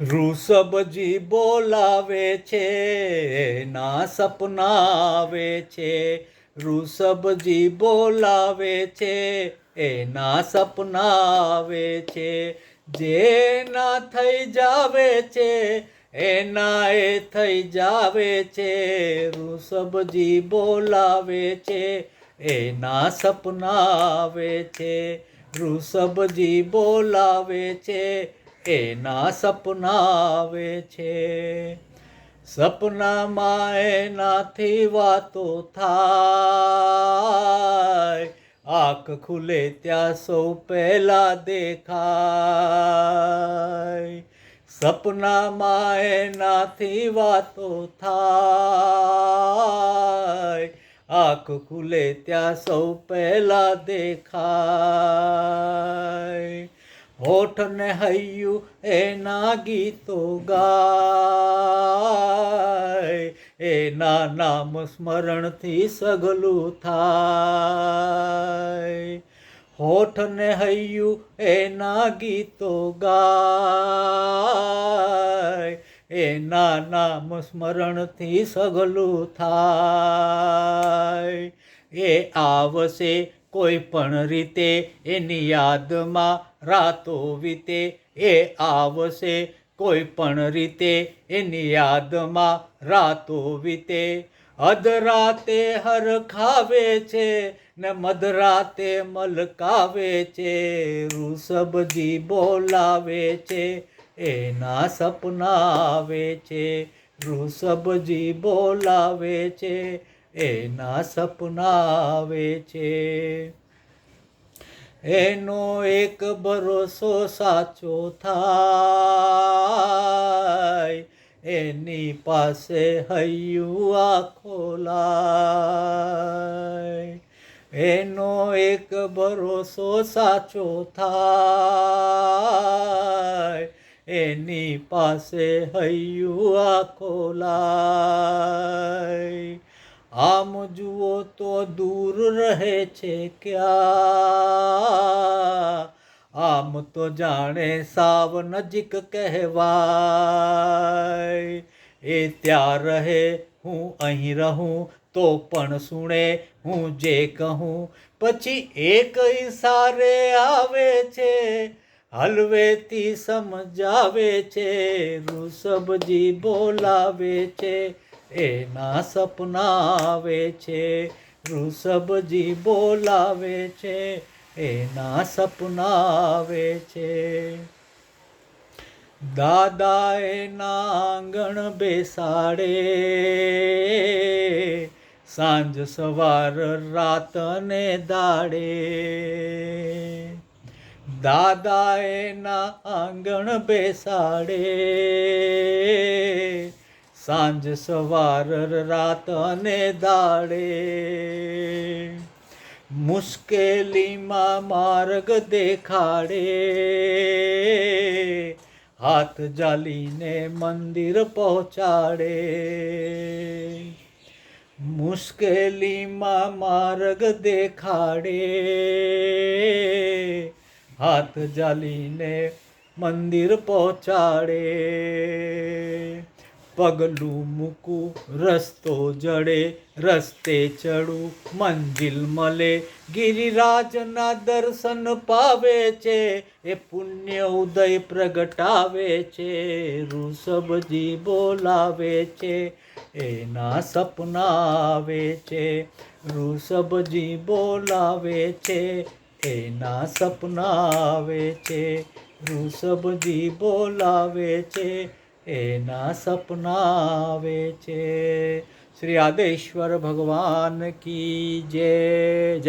ઋષભજી બોલાવે છે ના સપનાવે છે. ઋષભજી બોલાવે છે, એના સપના આવે છે. જે ના થઈ જાવે છે એના એ થઈ જાવે છે. ઋષભજી બોલાવે છે, એના સપના આવે છે. ઋષભજી બોલાવે છે એના સપના આવે છે. સપનામાં એનાથી વાતો થાય. આંખ ખુલે ત્યાં સૌ પહેલા દેખાય. સપનામાં એનાથી વાતો થાય. આંખ ખુલે ત્યાં સૌ પહેલા દેખાય. હોઠ ને હૈયું એના ગીતો ગાય. એના નામ સ્મરણથી સગલું થાય. હોઠ ને હૈયું એના ગીતો ગાય. એના નામ સ્મરણથી સગલું થાય. એ આવશે કોઈ પણ રીતે એની યાદમાં રાતો વીતે એ આવશે કોઈ પણ રીતે એની યાદમાં રાતો વીતે. અધરાતે હરખાવે છે ને મધરાતે મલકાવે છે, ઋષભજી બોલાવે છે, એના સપના આવે છે, ઋષભજી બોલાવે છે, એના સપના આવે છે. એનો એક ભરોસો સાચો થાય. એની પાસે હૈયું આખો લાય. એનો એક ભરોસો સાચો થાય. એની પાસે હૈયું આખો આમ જુઓ તો દૂર રહે છે ક્યાં? આમ તો જાણે સાવ નજીક કહેવાય. એ ત્યાં રહે, હું અહીં રહું, તો પણ સુણે, હું જે કહું, પછી એક ઈશારે આવે છે? હલવેથી સમજાવે છે, ઋષભજી બોલાવે છે એના સપના આવે છે, ઋષભજી બોલાવે છે, એના સપના આવે છે. દાદા એના આંગણ બેસાડે, સાંજ સવાર રાત ને દાડે. દાદા એના આંગણ બેસાડે સાંજ સવાર રાત અને દાડે. મુશ્કેલીમાં માર્ગ દેખાડે. હાથ જાલીને મંદિર પહોંચાડે. મુશ્કેલીમાં માર્ગ દેખાડે. હાથ જાલીને મંદિર પહોંચાડે. પગલું મૂકું, રસ્તો જડે, રસ્તે ચડું, મંજિલ મળે ગિરિરાજના દર્શન પાવે છે, એ પુણ્ય ઉદય પ્રગટાવે છે, ઋષભજી બોલાવે છે, એના સપના આવે છે, ઋષભજી બોલાવે છે, એના સપના આવે છે, ઋષભજી બોલાવે છે એના સપના આવે છે. શ્રી આદેશ્વર ભગવાન કી જય.